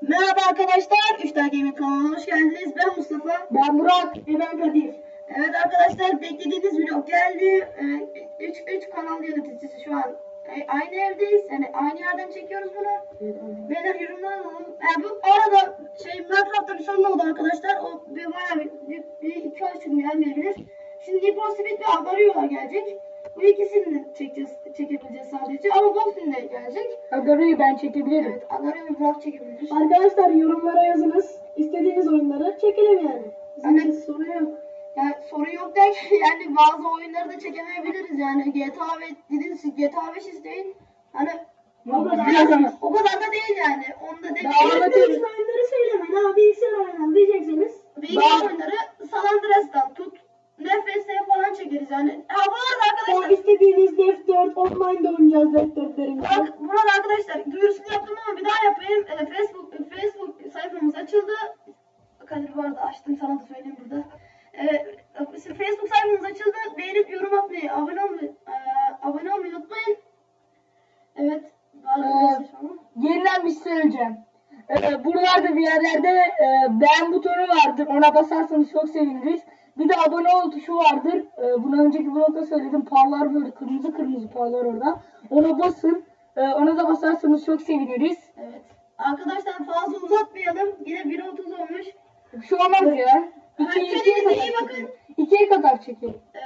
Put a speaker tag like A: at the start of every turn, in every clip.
A: Merhaba arkadaşlar, 3 Daha Gaming kanalına hoş geldiniz. Ben Mustafa.
B: Ben Burak.
A: Ve ben Kadir. Evet arkadaşlar, beklediğiniz vlog geldi. 3 3 kanal yöneticisi şu an e, aynı evdeyiz. Yani aynı yerden çekiyoruz bunu. Beyler yorumlar alalım. Yani bu arada şey Minecraft'ta bir sorun oldu arkadaşlar. O bir bayağı bir, bir, bir iki ay için gelmeyebilir. Şimdi for Speed ve Agario gelecek. Bu ikisini çekeceğiz, çekebileceğiz sadece. Ama Boxing de
B: Agaro'yu ben çekebilirim.
A: Evet, Agario ve Vlog çekebiliriz.
B: Arkadaşlar yorumlara yazınız. İstediğiniz oyunları çekelim yani. Bizim için sorun yok.
A: Yani sorun yok derken yani bazı oyunları da çekemeyebiliriz yani GTA ve dediniz GTA 5 isteyin. Hani
B: O kadar.
A: biraz o kadar da değil yani. Onu da
B: Daha
A: demeyin.
B: anlatayım.
C: oyunları söylemeyin abi bilgisayar oynanan diyecekseniz.
A: Bilgisayar
B: Daha-
A: oyunları San Andreas'tan tut. Nefes'e falan çekeriz yani. Ha bu arada arkadaşlar
C: istediğiniz Def 4 offline'da oynayacağız Def 4'lerimizi.
A: Bak, burada arkadaşlar duyurusunu yaptım ama bir daha yapayım. Ee, Facebook Facebook sayfamız açıldı. Kadir bu arada açtım sana da söyleyeyim burada. Ee, Facebook sayfamız açıldı. Beğenip yorum atmayı, abone olmayı, e, abone olmayı unutmayın. Evet.
B: Ee. Yeniden bir şey söyleyeceğim. Ee, buralarda bir yerlerde e, beğen butonu vardır. Ona basarsanız çok seviniriz. Bir de abone ol tuşu vardır. Ee, bunu önceki vlogda söyledim. Parlar böyle kırmızı kırmızı parlar orada. Ona basın. Ee, ona da basarsanız çok seviniriz.
A: Evet. Arkadaşlar fazla uzatmayalım. Yine 1.30 olmuş.
B: Bir şey olmaz ya. İki,
A: Kendinize
B: ikiye
A: iyi
B: kadar
A: bakın.
B: çekelim. İkiye kadar çekelim.
A: Ee,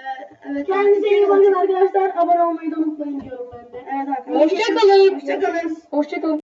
A: evet.
C: Kendinize iyi bakın arkadaşlar. Abone olmayı da unutmayın diyorum ben de.
A: Evet arkadaşlar.
B: Hoşçakalın.
A: Hoşçakalın.
B: Hoşçakalın.